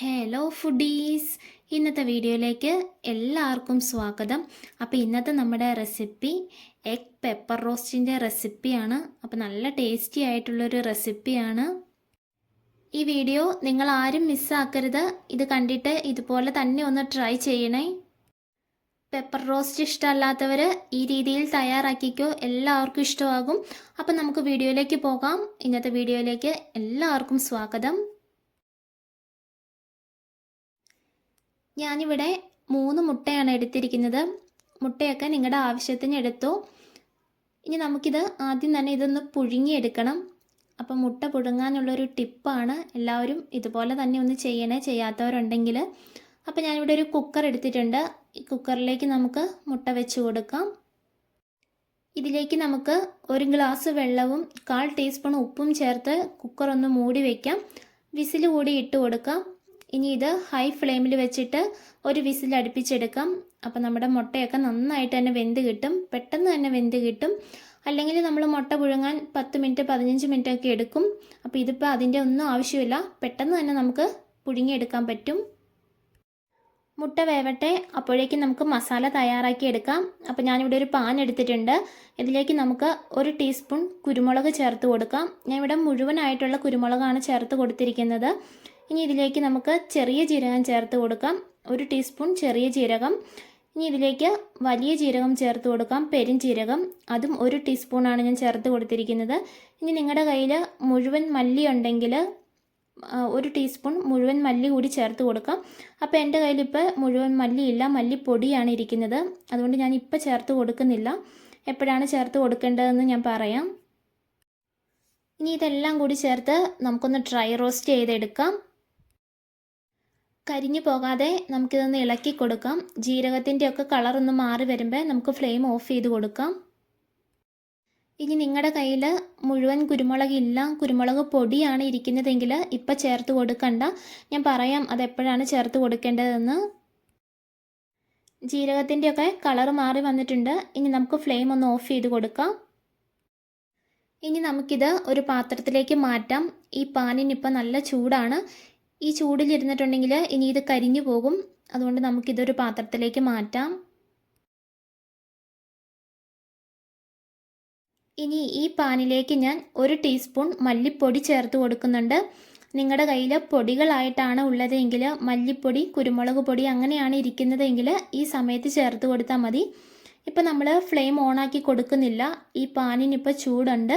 Hello foodies ഇന്നത്തെ വീഡിയോയിലേക്ക് എല്ലാവർക്കും സ്വാഗതം. അപ്പോൾ ഇന്നത്തെ നമ്മുടെ റെസിപ്പി എഗ് പെപ്പർ റോസ്റ്റിന്റെ റെസിപ്പിയാണ് അപ്പോൾ നല്ല ടേസ്റ്റി ആയിട്ടുള്ളൊരു റെസിപ്പിയാണ് ഈ വീഡിയോ നിങ്ങൾ ആരും മിസ്സാക്കരുത് ഇത് കണ്ടിട്ട് ഇതുപോലെ തന്നെ ഒന്ന് ട്രൈ ചെയ്യണേ. പെപ്പർ റോസ്റ്റ് ഇഷ്ടമല്ലാത്തവർ ഈ രീതിയിൽ തയ്യാറാക്കിക്കോ. എല്ലാവർക്കും ഇഷ്ടമാകും. അപ്പോൾ നമുക്ക് വീഡിയോയിലേക്ക് പോകാം. ഇന്നത്തെ വീഡിയോയിലേക്ക് എല്ലാവർക്കും സ്വാഗതം. ഞാനിവിടെ മൂന്ന് മുട്ടയാണ് എടുത്തിരിക്കുന്നത്. മുട്ടയൊക്കെ നിങ്ങളുടെ ആവശ്യത്തിന് എടുത്തു. ഇനി നമുക്കിത് ആദ്യം തന്നെ ഇതൊന്ന് പുഴുങ്ങിയെടുക്കണം. അപ്പം മുട്ട പുഴുങ്ങാനുള്ളൊരു ടിപ്പാണ് എല്ലാവരും ഇതുപോലെ തന്നെ ഒന്ന് ചെയ്യണേ ചെയ്യാത്തവരുണ്ടെങ്കിൽ. അപ്പം ഞാനിവിടെ ഒരു കുക്കർ എടുത്തിട്ടുണ്ട്. ഈ കുക്കറിലേക്ക് നമുക്ക് മുട്ട വെച്ച് കൊടുക്കാം. ഇതിലേക്ക് നമുക്ക് ഒരു ഗ്ലാസ് വെള്ളവും കാൽ ടീസ്പൂൺ ഉപ്പും ചേർത്ത് കുക്കർ ഒന്ന് മൂടി വയ്ക്കാം വിസിൽ കൂടി ഇട്ട് കൊടുക്കാം. ഇനി ഇത് ഹൈ ഫ്ലെയിമിൽ വെച്ചിട്ട് ഒരു വിസിൽ അടുപ്പിച്ചെടുക്കാം. അപ്പോൾ നമ്മുടെ മുട്ടയൊക്കെ നന്നായിട്ട് തന്നെ വെന്ത് കിട്ടും. പെട്ടെന്ന് തന്നെ വെന്ത് കിട്ടും. അല്ലെങ്കിൽ നമ്മൾ മുട്ട പുഴുങ്ങാൻ പത്ത് മിനിറ്റ് പതിനഞ്ച് മിനിറ്റ് ഒക്കെ എടുക്കും. അപ്പോൾ ഇതിപ്പോൾ അതിന്റെ ഒന്നും ആവശ്യമില്ല. പെട്ടെന്ന് തന്നെ നമുക്ക് പുഴുങ്ങിയെടുക്കാൻ പറ്റും. മുട്ട വേവട്ടെ. അപ്പോഴേക്കും നമുക്ക് മസാല തയ്യാറാക്കി എടുക്കാം. അപ്പോൾ ഞാനിവിടെ ഒരു പാൻ എടുത്തിട്ടുണ്ട്. ഇതിലേക്ക് നമുക്ക് ഒരു ടീസ്പൂൺ കുരുമുളക് ചേർത്ത് കൊടുക്കാം. ഞാൻ ഇവിടെ മുഴുവനായിട്ടുള്ള കുരുമുളകാണ് ചേർത്ത് കൊടുത്തിരിക്കുന്നത്. ഇനി ഇതിലേക്ക് നമുക്ക് ചെറിയ ജീരകം ചേർത്ത് കൊടുക്കാം. ഒരു ടീസ്പൂൺ ചെറിയ ജീരകം. ഇനി ഇതിലേക്ക് വലിയ ജീരകം ചേർത്ത് കൊടുക്കാം. പെരും ജീരകം. അതും ഒരു ടീസ്പൂണാണ് ഞാൻ ചേർത്ത് കൊടുത്തിരിക്കുന്നത്. ഇനി നിങ്ങളുടെ കയ്യിൽ മുഴുവൻ മല്ലി ഉണ്ടെങ്കിൽ ഒരു ടീസ്പൂൺ മുഴുവൻ മല്ലി കൂടി ചേർത്ത് കൊടുക്കാം. അപ്പോൾ എന്റെ കയ്യിൽ ഇപ്പോൾ മുഴുവൻ മല്ലിയില്ല മല്ലിപ്പൊടിയാണ് ഇരിക്കുന്നത്. അതുകൊണ്ട് ഞാൻ ഇപ്പോൾ ചേർത്ത് കൊടുക്കുന്നില്ല. എപ്പോഴാണ് ചേർത്ത് കൊടുക്കേണ്ടതെന്ന് ഞാൻ പറയാം. ഇനി ഇതെല്ലാം കൂടി ചേർത്ത് നമുക്കൊന്ന് ഡ്രൈ റോസ്റ്റ് ചെയ്തെടുക്കാം. കരിഞ്ഞു പോകാതെ നമുക്കിതൊന്ന് ഇളക്കി കൊടുക്കാം. ജീരകത്തിന്റെ ഒക്കെ കളർ ഒന്ന് മാറി വരുമ്പോൾ നമുക്ക് ഫ്ലെയിം ഓഫ് ചെയ്ത് കൊടുക്കാം. ഇനി നിങ്ങളുടെ കയ്യിൽ മുഴുവൻ കുരുമുളക് ഇല്ല. കുരുമുളക് പൊടിയാണ് ഇരിക്കുന്നതെങ്കിൽ ഇപ്പം ചേർത്ത് കൊടുക്കണ്ട. ഞാൻ പറയാം അതെപ്പോഴാണ് ചേർത്ത് കൊടുക്കേണ്ടതെന്ന്. ജീരകത്തിന്റെയൊക്കെ കളർ മാറി വന്നിട്ടുണ്ട്. ഇനി നമുക്ക് ഫ്ലെയിം ഒന്ന് ഓഫ് ചെയ്ത് കൊടുക്കാം. ഇനി നമുക്കിത് ഒരു പാത്രത്തിലേക്ക് മാറ്റാം. ഈ പാനിനിപ്പോൾ നല്ല ചൂടാണ്. ഈ ചൂടിലിരുന്നിട്ടുണ്ടെങ്കിൽ ഇനി ഇത് കരിഞ്ഞു പോകും. അതുകൊണ്ട് നമുക്കിതൊരു പാത്രത്തിലേക്ക് മാറ്റാം. ഇനി ഈ പാനിലേക്ക് ഞാൻ ഒരു ടീസ്പൂൺ മല്ലിപ്പൊടി ചേർത്ത് കൊടുക്കുന്നുണ്ട്. നിങ്ങളുടെ കയ്യിൽ പൊടികളായിട്ടാണ് ഉള്ളതെങ്കിൽ മല്ലിപ്പൊടി കുരുമുളക് പൊടി അങ്ങനെയാണ് ഇരിക്കുന്നതെങ്കിൽ ഈ സമയത്ത് ചേർത്ത് കൊടുത്താൽ മതി. ഇപ്പം നമ്മൾ ഫ്ലെയിം ഓണാക്കി കൊടുക്കുന്നില്ല. ഈ പാനിനിപ്പോൾ ചൂടുണ്ട്.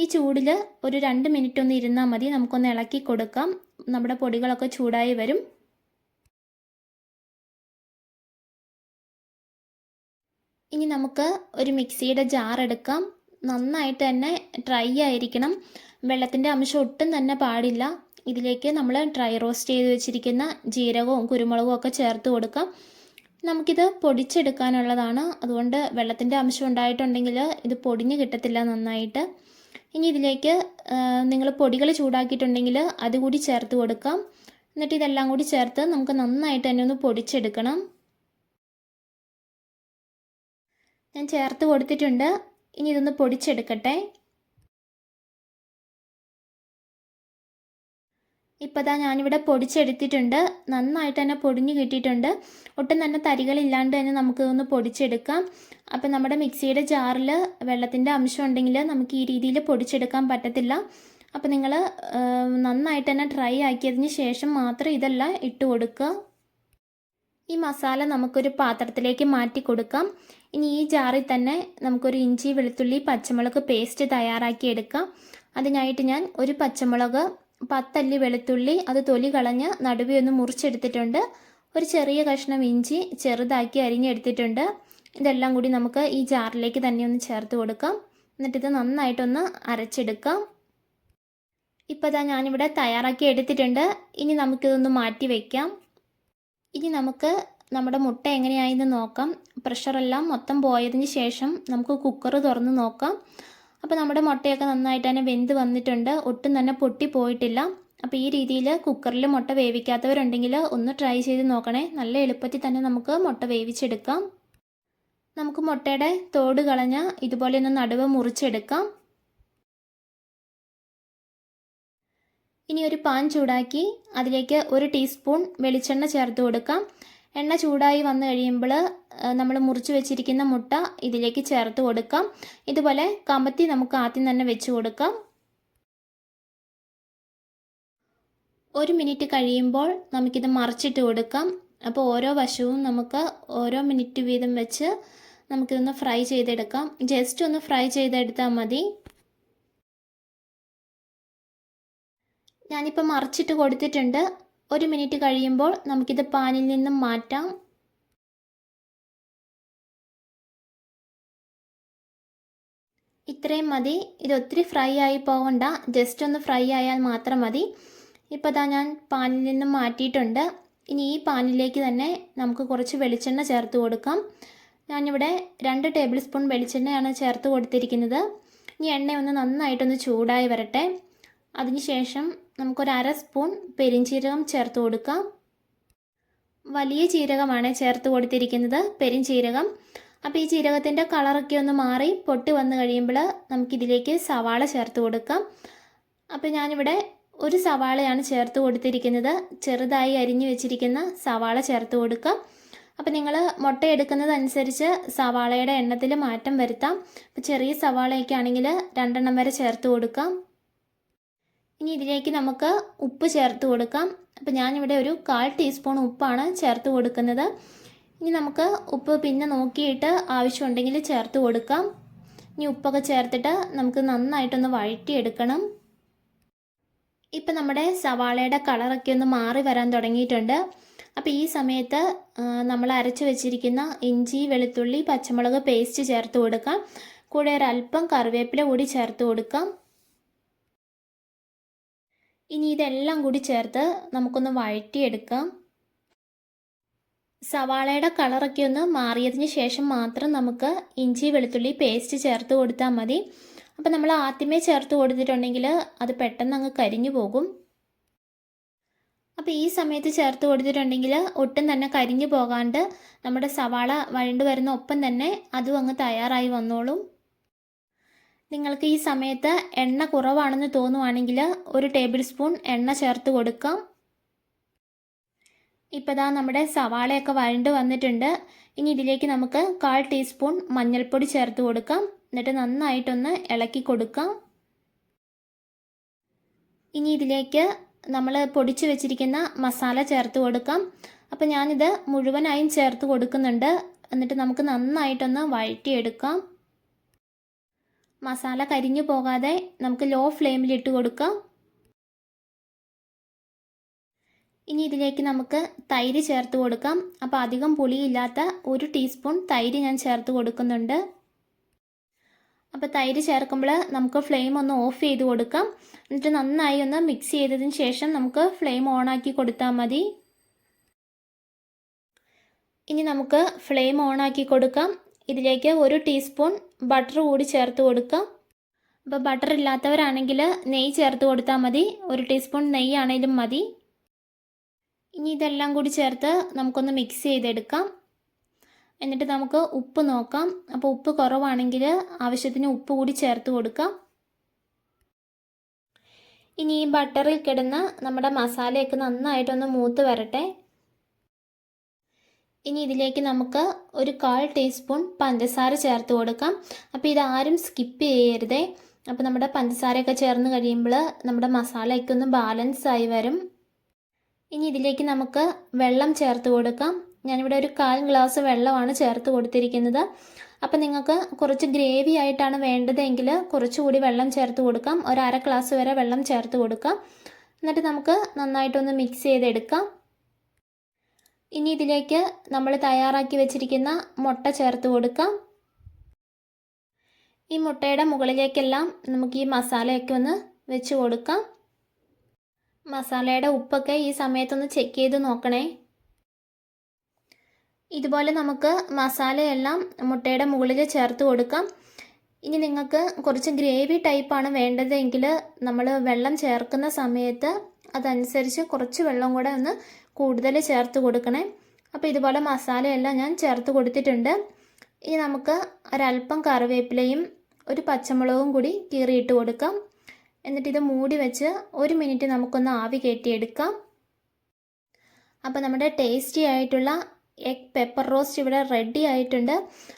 ഈ ചൂടിൽ ഒരു രണ്ട് മിനിറ്റ് ഒന്ന് ഇരുന്നാൽ മതി. നമുക്കൊന്ന് ഇളക്കി കൊടുക്കാം. നമ്മുടെ പൊടികളൊക്കെ ചൂടായി വരും. ഇനി നമുക്ക് ഒരു മിക്സിയുടെ ജാർ എടുക്കാം. നന്നായിട്ട് തന്നെ ഡ്രൈ ആയിരിക്കണം. വെള്ളത്തിന്റെ അംശം ഒട്ടും തന്നെ പാടില്ല. ഇതിലേക്ക് നമ്മൾ ഡ്രൈ റോസ്റ്റ് ചെയ്ത് വെച്ചിരിക്കുന്ന ജീരകവും കുരുമുളകും ഒക്കെ ചേർത്ത് കൊടുക്കാം. നമുക്കിത് പൊടിച്ചെടുക്കാനുള്ളതാണ്. അതുകൊണ്ട് വെള്ളത്തിന്റെ അംശം ഉണ്ടായിട്ടുണ്ടെങ്കിൽ ഇത് പൊടിഞ്ഞ് കിട്ടത്തില്ല നന്നായിട്ട്. ഇനി ഇതിലേക്ക് നിങ്ങൾ പൊടികൾ ചൂടാക്കിയിട്ടുണ്ടെങ്കിൽ അതുകൂടി ചേർത്ത് കൊടുക്കാം. എന്നിട്ട് ഇതെല്ലാം കൂടി ചേർത്ത് നമുക്ക് നന്നായിട്ട് തന്നെ ഒന്ന് പൊടിച്ചെടുക്കണം. ഞാൻ ചേർത്ത് കൊടുത്തിട്ടുണ്ട്. ഇനി ഇതൊന്ന് പൊടിച്ചെടുക്കട്ടെ. ഇപ്പോൾ ഇതാ ഞാനിവിടെ പൊടിച്ചെടുത്തിട്ടുണ്ട്. നന്നായിട്ട് തന്നെ പൊടിഞ്ഞു കിട്ടിയിട്ടുണ്ട്. ഒട്ടും തന്നെ തരികളില്ലാണ്ട് തന്നെ നമുക്ക് പൊടിച്ചെടുക്കാം. അപ്പം നമ്മുടെ മിക്സിയുടെ ജാറിൽ വെള്ളത്തിന്റെ അംശം ഉണ്ടെങ്കിൽ നമുക്ക് ഈ രീതിയിൽ പൊടിച്ചെടുക്കാൻ പറ്റത്തില്ല. അപ്പം നിങ്ങൾ നന്നായിട്ട് തന്നെ ഡ്രൈ ആക്കിയതിന് ശേഷം മാത്രം ഇതെല്ലാം ഇട്ട് കൊടുക്കുക. ഈ മസാല നമുക്കൊരു പാത്രത്തിലേക്ക് മാറ്റി കൊടുക്കാം. ഇനി ഈ ജാറിൽ തന്നെ നമുക്കൊരു ഇഞ്ചി വെളുത്തുള്ളി പച്ചമുളക് പേസ്റ്റ് തയ്യാറാക്കി എടുക്കാം. അതിനായിട്ട് ഞാൻ ഒരു പച്ചമുളക് പത്തല്ലി വെളുത്തുള്ളി അത് തൊലി കളഞ്ഞ് നടുവേ ഒന്ന് മുറിച്ചെടുത്തിട്ടുണ്ട്. ഒരു ചെറിയ കഷ്ണം ഇഞ്ചി ചെറുതാക്കി അരിഞ്ഞെടുത്തിട്ടുണ്ട്. ഇതെല്ലാം കൂടി നമുക്ക് ഈ ജാറിലേക്ക് തന്നെ ഒന്ന് ചേർത്ത് കൊടുക്കാം. എന്നിട്ടിത് നന്നായിട്ടൊന്ന് അരച്ചെടുക്കാം. ഇപ്പോൾ ഇതാ ഞാനിവിടെ തയ്യാറാക്കി എടുത്തിട്ടുണ്ട്. ഇനി നമുക്കിതൊന്ന് മാറ്റി വയ്ക്കാം ഇനി നമുക്ക് നമ്മുടെ മുട്ട എങ്ങനെയായെന്ന് നോക്കാം. പ്രഷറെല്ലാം മൊത്തം പോയതിന് ശേഷം നമുക്ക് കുക്കർ തുറന്ന് നോക്കാം. അപ്പോൾ നമ്മുടെ മുട്ടയൊക്കെ നന്നായിട്ട് തന്നെ വെന്ത് വന്നിട്ടുണ്ട്. ഒട്ടും തന്നെ പൊട്ടി പോയിട്ടില്ല. അപ്പോൾ ഈ രീതിയിൽ കുക്കറിൽ മുട്ട വേവിക്കാത്തവരുണ്ടെങ്കിൽ ഒന്ന് ട്രൈ ചെയ്ത് നോക്കണേ. നല്ല എളുപ്പത്തിൽ തന്നെ നമുക്ക് മുട്ട വേവിച്ചെടുക്കാം. നമുക്ക് മുട്ടയുടെ തോട് കളഞ്ഞ് ഇതുപോലെ ഒന്ന് നടുവ് മുറിച്ചെടുക്കാം. ഇനി ഒരു പാൻ ചൂടാക്കി അതിലേക്ക് ഒരു ടീസ്പൂൺ വെളിച്ചെണ്ണ ചേർത്ത് കൊടുക്കാം. എണ്ണ ചൂടായി വന്നു കഴിയുമ്പോൾ നമ്മൾ മുറിച്ച് വെച്ചിരിക്കുന്ന മുട്ട ഇതിലേക്ക് ചേർത്ത് കൊടുക്കാം. ഇതുപോലെ കമത്തി നമുക്ക് ആദ്യം തന്നെ വെച്ച് കൊടുക്കാം. ഒരു മിനിറ്റ് കഴിയുമ്പോൾ നമുക്കിത് മറിച്ചിട്ട് കൊടുക്കാം. അപ്പോൾ ഓരോ വശവും നമുക്ക് ഓരോ മിനിറ്റ് വീതം വെച്ച് നമുക്കിതൊന്ന് ഫ്രൈ ചെയ്തെടുക്കാം. ജസ്റ്റ് ഒന്ന് ഫ്രൈ ചെയ്തെടുത്താൽ മതി. ഞാനിപ്പോൾ മറിച്ചിട്ട് കൊടുത്തിട്ടുണ്ട്. ഒരു മിനിറ്റ് കഴിയുമ്പോൾ നമുക്കിത് പാനിൽ നിന്നും മാറ്റാം. ഇത്രയും മതി. ഇത് ഒത്തിരി ഫ്രൈ ആയി പോകണ്ട ജസ്റ്റ് ഒന്ന് ഫ്രൈ ആയാൽ മാത്രം മതി. ഇപ്പോൾ ഇതാ ഞാൻ പാനിൽ നിന്നും മാറ്റിയിട്ടുണ്ട്. ഇനി ഈ പാനിലേക്ക് തന്നെ നമുക്ക് കുറച്ച് വെളിച്ചെണ്ണ ചേർത്ത് കൊടുക്കാം. ഞാനിവിടെ രണ്ട് ടേബിൾ സ്പൂൺ വെളിച്ചെണ്ണയാണ് ചേർത്ത് കൊടുത്തിരിക്കുന്നത്. ഇനി എണ്ണ ഒന്ന് നന്നായിട്ടൊന്ന് ചൂടായി വരട്ടെ. അതിനുശേഷം നമുക്കൊരു അര സ്പൂൺ പെരിഞ്ചീരകം ചേർത്ത് കൊടുക്കാം. വലിയ ജീരകമാണ് ചേർത്ത് കൊടുത്തിരിക്കുന്നത് പെരിഞ്ചീരകം. അപ്പോൾ ഈ ജീരകത്തിന്റെ കളറൊക്കെ ഒന്ന് മാറി പൊട്ടി വന്നു കഴിയുമ്പോൾ നമുക്കിതിലേക്ക് സവാള ചേർത്ത് കൊടുക്കാം. അപ്പോൾ ഞാനിവിടെ ഒരു സവാളയാണ് ചേർത്ത് കൊടുത്തിരിക്കുന്നത്. ചെറുതായി അരിഞ്ഞു വെച്ചിരിക്കുന്ന സവാള ചേർത്ത് കൊടുക്കാം. അപ്പോൾ നിങ്ങൾ മുട്ട എടുക്കുന്നതനുസരിച്ച് സവാളയുടെ എണ്ണത്തിൽ മാറ്റം വരുത്താം. അപ്പോൾ ചെറിയ സവാളയൊക്കെ ആണെങ്കിൽ രണ്ടെണ്ണം വരെ ചേർത്ത് കൊടുക്കാം. ഇനി ഇതിലേക്ക് നമുക്ക് ഉപ്പ് ചേർത്ത് കൊടുക്കാം. അപ്പോൾ ഞാനിവിടെ ഒരു കാൽ ടീസ്പൂൺ ഉപ്പാണ് ചേർത്ത് കൊടുക്കുന്നത്. ഇനി നമുക്ക് ഉപ്പ് പിന്നെ നോക്കിയിട്ട് ആവശ്യമുണ്ടെങ്കിൽ ചേർത്ത് കൊടുക്കാം. ഇനി ഉപ്പൊക്കെ ചേർത്തിട്ട് നമുക്ക് നന്നായിട്ടൊന്ന് വഴറ്റിയെടുക്കണം. ഇപ്പം നമ്മുടെ സവാളയുടെ കളറൊക്കെ ഒന്ന് മാറി വരാൻ തുടങ്ങിയിട്ടുണ്ട്. അപ്പോൾ ഈ സമയത്ത് നമ്മൾ അരച്ച് വെച്ചിരിക്കുന്ന ഇഞ്ചി വെളുത്തുള്ളി പച്ചമുളക് പേസ്റ്റ് ചേർത്ത് കൊടുക്കാം. കൂടെ ഒരല്പം കറിവേപ്പില കൂടി ചേർത്ത് കൊടുക്കാം. ഇനി ഇതെല്ലാം കൂടി ചേർത്ത് നമുക്കൊന്ന് വഴറ്റിയെടുക്കാം. സവാളയുടെ കളറൊക്കെ ഒന്ന് മാറിയതിന് ശേഷം മാത്രം നമുക്ക് ഇഞ്ചി വെളുത്തുള്ളി പേസ്റ്റ് ചേർത്ത് കൊടുത്താൽ മതി. അപ്പോൾ നമ്മൾ ആദ്യമേ ചേർത്ത് കൊടുത്തിട്ടുണ്ടെങ്കിൽ അത് പെട്ടെന്ന് അങ്ങ് കരിഞ്ഞു പോകും. അപ്പോൾ ഈ സമയത്ത് ചേർത്ത് കൊടുത്തിട്ടുണ്ടെങ്കിൽ ഒട്ടും തന്നെ കരിഞ്ഞു പോകാണ്ട് നമ്മുടെ സവാള വഴണ്ടു വരുന്ന ഒപ്പം തന്നെ അതും അങ്ങ് തയ്യാറായി വന്നോളും. നിങ്ങൾക്ക് ഈ സമയത്ത് എണ്ണ കുറവാണെന്ന് തോന്നുവാണെങ്കിൽ ഒരു ടേബിൾ സ്പൂൺ എണ്ണ ചേർത്ത് കൊടുക്കാം. ഇപ്പോൾ ഇതാ നമ്മുടെ സവാളയൊക്കെ വഴണ്ട് വന്നിട്ടുണ്ട്. ഇനി ഇതിലേക്ക് നമുക്ക് കാൽ ടീസ്പൂൺ മഞ്ഞൾപ്പൊടി ചേർത്ത് കൊടുക്കാം. എന്നിട്ട് നന്നായിട്ടൊന്ന് ഇളക്കി കൊടുക്കാം. ഇനി ഇതിലേക്ക് നമ്മൾ പൊടിച്ചു വെച്ചിരിക്കുന്ന മസാല ചേർത്ത് കൊടുക്കാം. അപ്പോൾ ഞാനിത് മുഴുവനായും ചേർത്ത് കൊടുക്കുന്നുണ്ട്. എന്നിട്ട് നമുക്ക് നന്നായിട്ടൊന്ന് വഴറ്റിയെടുക്കാം. മസാല കരിഞ്ഞു പോകാതെ നമുക്ക് ലോ ഫ്ലെയിമിൽ ഇട്ട് കൊടുക്കാം. ഇനി ഇതിലേക്ക് നമുക്ക് തൈര് ചേർത്ത് കൊടുക്കാം. അപ്പോൾ അധികം പുളിയില്ലാത്ത ഒരു ടീസ്പൂൺ തൈര് ഞാൻ ചേർത്ത് കൊടുക്കുന്നുണ്ട്. അപ്പോൾ തൈര് ചേർക്കുമ്പോൾ നമുക്ക് ഫ്ലെയിം ഒന്ന് ഓഫ് ചെയ്ത് കൊടുക്കാം. എന്നിട്ട് നന്നായി ഒന്ന് മിക്സ് ചെയ്തതിന് ശേഷം നമുക്ക് ഫ്ലെയിം ഓണാക്കി കൊടുത്താൽ മതി. ഇനി നമുക്ക് ഫ്ലെയിം ഓണാക്കി കൊടുക്കാം. ഇതിലേക്ക് ഒരു ടീസ്പൂൺ ബട്ടർ കൂടി ചേർത്ത് കൊടുക്കാം അപ്പോൾ ബട്ടർ ഇല്ലാത്തവരാണെങ്കിൽ നെയ്യ് ചേർത്ത് കൊടുത്താൽ മതി. ഒരു ടീസ്പൂൺ നെയ്യ് ആണെങ്കിലും മതി. ഇനി ഇതെല്ലാം കൂടി ചേർത്ത് നമുക്കൊന്ന് മിക്സ് ചെയ്തെടുക്കാം. എന്നിട്ട് നമുക്ക് ഉപ്പ് നോക്കാം. അപ്പോൾ ഉപ്പ് കുറവാണെങ്കിൽ ആവശ്യത്തിന് ഉപ്പ് കൂടി ചേർത്ത് കൊടുക്കാം. ഇനി ഈ ബട്ടറിൽ കിടന്ന് നമ്മുടെ മസാലയൊക്കെ നന്നായിട്ടൊന്ന് മൂത്ത് വരട്ടെ. ഇനി ഇതിലേക്ക് നമുക്ക് ഒരു കാൽ ടീസ്പൂൺ പഞ്ചസാര ചേർത്ത് കൊടുക്കാം. അപ്പോൾ ഇതാരും സ്കിപ്പ് ചെയ്യരുതേ. അപ്പോൾ നമ്മുടെ പഞ്ചസാരയൊക്കെ ചേർന്ന് കഴിയുമ്പോൾ നമ്മുടെ മസാലയൊക്കെ ഒന്ന് ബാലൻസ് ആയി വരും. ഇനി ഇതിലേക്ക് നമുക്ക് വെള്ളം ചേർത്ത് കൊടുക്കാം. ഞാനിവിടെ ഒരു കാൽ ഗ്ലാസ് വെള്ളമാണ് ചേർത്ത് കൊടുത്തിരിക്കുന്നത്. അപ്പം നിങ്ങൾക്ക് കുറച്ച് ഗ്രേവി ആയിട്ടാണ് വേണ്ടതെങ്കിൽ കുറച്ചുകൂടി വെള്ളം ചേർത്ത് കൊടുക്കാം. ഒരു അര ഗ്ലാസ് വരെ വെള്ളം ചേർത്ത് കൊടുക്കാം. എന്നിട്ട് നമുക്ക് നന്നായിട്ടൊന്ന് മിക്സ് ചെയ്തെടുക്കാം. ഇനി ഇതിലേക്ക് നമ്മൾ തയ്യാറാക്കി വെച്ചിരിക്കുന്ന മുട്ട ചേർത്ത് കൊടുക്കാം. ഈ മുട്ടയുടെ മുകളിലേക്കെല്ലാം നമുക്ക് ഈ മസാലയൊക്കെ ഒന്ന് വെച്ച് കൊടുക്കാം. മസാലയുടെ ഉപ്പൊക്കെ ഈ സമയത്തൊന്ന് ചെക്ക് ചെയ്ത് നോക്കണേ. ഇതുപോലെ നമുക്ക് മസാലയെല്ലാം മുട്ടയുടെ മുകളിൽ ചേർത്ത് കൊടുക്കാം. ഇനി നിങ്ങൾക്ക് കുറച്ച് ഗ്രേവി ടൈപ്പാണ് വേണ്ടതെങ്കിൽ നമ്മൾ വെള്ളം ചേർക്കുന്ന സമയത്ത് അതനുസരിച്ച് കുറച്ച് വെള്ളം കൂടെ ഒന്ന് കൂടുതൽ ചേർത്ത് കൊടുക്കണേ. അപ്പോൾ ഇതുപോലെ മസാലയെല്ലാം ഞാൻ ചേർത്ത് കൊടുത്തിട്ടുണ്ട്. ഇനി നമുക്ക് ഒരല്പം കറിവേപ്പിലയും ഒരു പച്ചമുളകും കൂടി കീറിയിട്ട് കൊടുക്കാം. എന്നിട്ട് ഇത് മൂടി വെച്ച് ഒരു മിനിറ്റ് നമുക്കൊന്ന് ആവി കയറ്റിയെടുക്കാം. അപ്പോൾ നമ്മുടെ ടേസ്റ്റി ആയിട്ടുള്ള എഗ് പെപ്പർ റോസ്റ്റ് ഇവിടെ റെഡി ആയിട്ടുണ്ട്.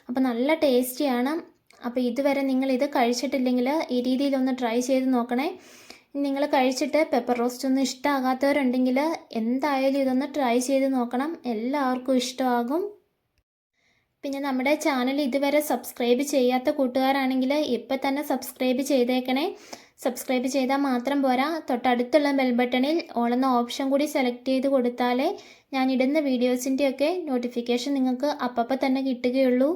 അപ്പോൾ നല്ല ടേസ്റ്റിയാണ് അപ്പോൾ ഇതുവരെ നിങ്ങൾ ഇത് കഴിച്ചിട്ടില്ലെങ്കിൽ ഈ രീതിയിലൊന്ന് ട്രൈ ചെയ്ത് നോക്കണേ. നിങ്ങൾ കഴിച്ചിട്ട് പെപ്പർ റോസ്റ്റ് ഒന്നും ഇഷ്ടമാകാത്തവരുണ്ടെങ്കിൽ എന്തായാലും ഇതൊന്ന് ട്രൈ ചെയ്ത് നോക്കണം. എല്ലാവർക്കും ഇഷ്ടമാകും. പിന്നെ നമ്മുടെ ചാനൽ ഇതുവരെ സബ്സ്ക്രൈബ് ചെയ്യാത്ത കൂട്ടുകാരാണെങ്കിൽ ഇപ്പം തന്നെ സബ്സ്ക്രൈബ് ചെയ്തേക്കണേ. സബ്സ്ക്രൈബ് ചെയ്താൽ മാത്രം പോരാ. തൊട്ടടുത്തുള്ള ബെൽ ബട്ടണിൽ ഓളെന്ന ഓപ്ഷൻ കൂടി സെലക്ട് ചെയ്ത് കൊടുത്താലേ ഞാൻ ഇടുന്ന വീഡിയോസിന്റെയൊക്കെ നോട്ടിഫിക്കേഷൻ നിങ്ങൾക്ക് അപ്പപ്പം തന്നെ കിട്ടുകയുള്ളൂ.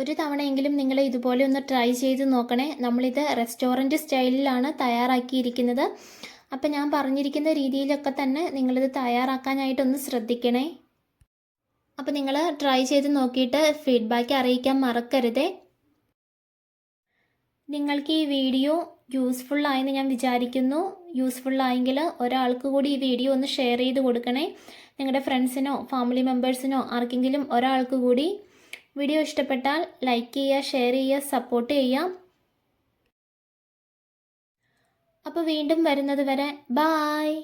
ഒരു തവണയെങ്കിലും നിങ്ങൾ ഇതുപോലെ ഒന്ന് ട്രൈ ചെയ്ത് നോക്കണേ. നമ്മളിത് റെസ്റ്റോറന്റ് സ്റ്റൈലിലാണ് തയ്യാറാക്കിയിരിക്കുന്നത്. അപ്പം ഞാൻ പറഞ്ഞിരിക്കുന്ന രീതിയിലൊക്കെ തന്നെ നിങ്ങളിത് തയ്യാറാക്കാനായിട്ടൊന്ന് ശ്രദ്ധിക്കണേ. അപ്പോൾ നിങ്ങൾ ട്രൈ ചെയ്ത് നോക്കിയിട്ട് ഫീഡ്ബാക്ക് അറിയിക്കാൻ മറക്കരുതേ. നിങ്ങൾക്ക് ഈ വീഡിയോ യൂസ്ഫുൾ ആയെന്ന് ഞാൻ വിചാരിക്കുന്നു. യൂസ്ഫുൾ ആയെങ്കിൽ ഒരാൾക്ക് കൂടി ഈ വീഡിയോ ഒന്ന് ഷെയർ ചെയ്ത് കൊടുക്കണേ. നിങ്ങളുടെ ഫ്രണ്ട്സിനോ ഫാമിലി മെമ്പേഴ്സിനോ ആർക്കെങ്കിലും ഒരാൾക്ക് കൂടി വീഡിയോ ഇഷ്ടപ്പെട്ടാൽ ലൈക്ക് ചെയ്യുക ഷെയർ ചെയ്യുക സപ്പോർട്ട് ചെയ്യാം. അപ്പോൾ വീണ്ടും വരുന്നത് വരെ ബായ്